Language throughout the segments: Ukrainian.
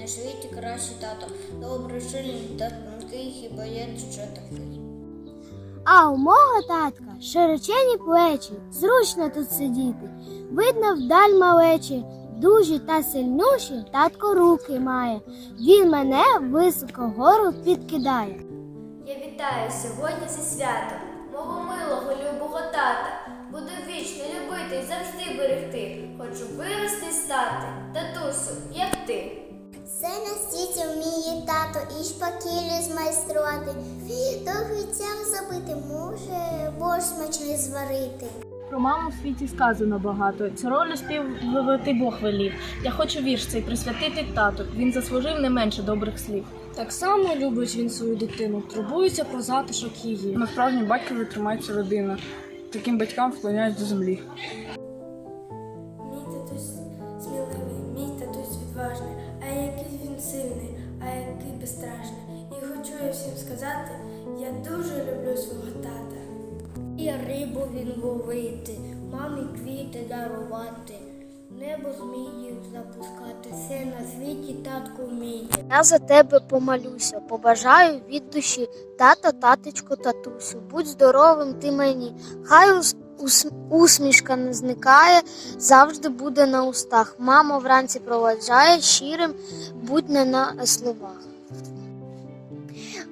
на світі кращий тато. Добрий, сильний та тонкий, хіба є ще такий. А у мого татка широчені плечі, зручно тут сидіти. Видно вдаль малечі, дужі та сильнуші татко руки має. Він мене високо гору підкидає. Я вітаю сьогодні зі святом, мого милого любого тата. Буду вічно любити і завжди берегти. Хочу вирости і стати, татусю, як ти. Все на світі вміє тато і шпакілі змайструвати. Довгицям забити може борщ смачний зварити. Про маму в світі сказано багато. Цю роль співвити Бог велів. Я хочу вірш цей присвятити тату. Він заслужив не менше добрих слів. Так само любить він свою дитину, турбується про затишок її. На справжній батькові тримається родина. Таким батькам вклоняюсь до землі. Сильний, а який безстрашний. І хочу я всім сказати, я дуже люблю свого тата. І рибу він ловити, мамі квіти дарувати, небо зміїв запускати, все на світі татку вміє. Я за тебе помолюся, побажаю від душі, тата, таточко, татусю, будь здоровим ти мені. Хай усмішка не зникає, завжди буде на устах. Мама вранці проваджає щирим, будь не на словах.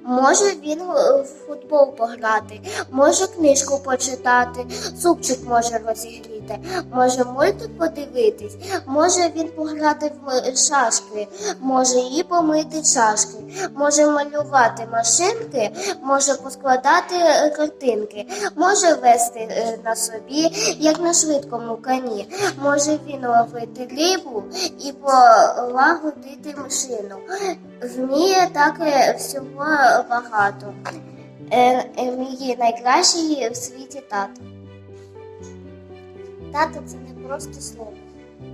Може він в футбол пограти, може книжку почитати, супчик може розігріти, може мультик подивитись, може він пограти в шашки, може і помити чашки, може малювати машинки, може поскладати е, картинки, може вести е, на собі, як на швидкому коні, може він ловити рибу і полагодити машину. Вміє так е, всього багато. Е, е, Мій найкращий в світі тато. Тато це не просто слово,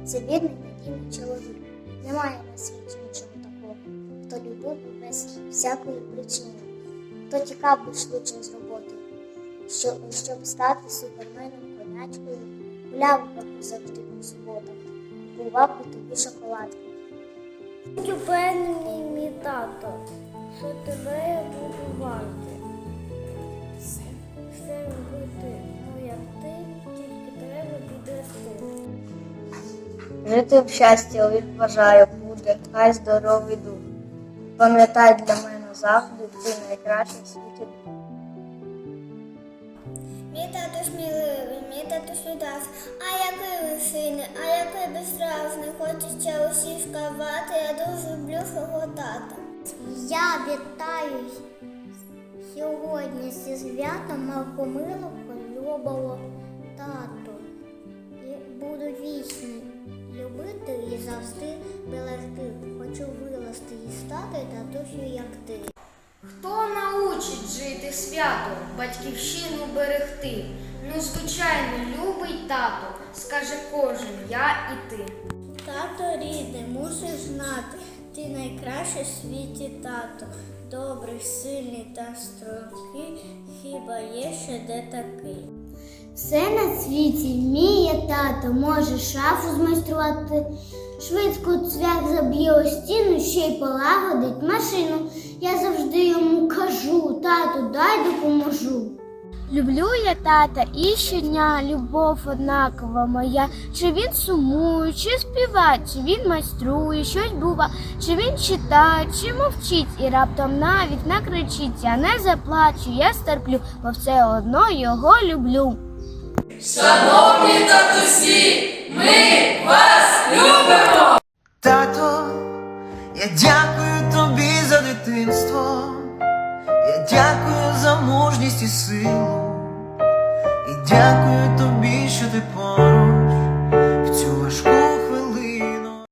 це вірний надійний чоловік. Немає на світі нічого такого, хто любив без всякої причини, хто тікав би швидше з роботи, щоб, щоб стати суперменом конячкою, гуляв би завжди по суботах, купував би тобі шоколадки. Будь упевнений, мій тато, що тебе я буду варти. Все робити, ну як ти, тільки треба підрости. Жити в щасті лиш бажаю буде, хай здоровий дух. Пам'ятай для мене завжди, ти найкращий в світі. Мій тато сміливий, мій тато віддав, а який ви сильний, а який безстражний, хочеться усі сказати, я дуже люблю свого тата. Я вітаю сьогодні зі святом Малкомилого любого тату. І буду вічно любити і завжди берегти. Хочу вирости і стати татусю, як ти. Хто научить жити свято, батьківщину берегти? Ну, звичайно, любий тато, скаже кожен я і ти. Тато рідний, мусиш знати, ти найкращий в світі тато. Добрий, сильний та стрункий, хіба є ще де такий. Все на світі вміє тато, може шафу змайструвати, швидко цвях заб'є у стіну, ще й полагодить машину. Я завжди йому кажу, тату, дай допоможу. Люблю я тата і щодня любов однакова моя. Чи він сумує, чи співає, чи він майструє, щось бува, чи він читає, чи мовчить, і раптом навіть накричить, я не заплачу, я стерплю, бо все одно його люблю. Шановні татусі, ми вас любимо. Тато, я дякую тобі за дитинство, я дякую за мужність і силу, дякую тобі, що ти поруч.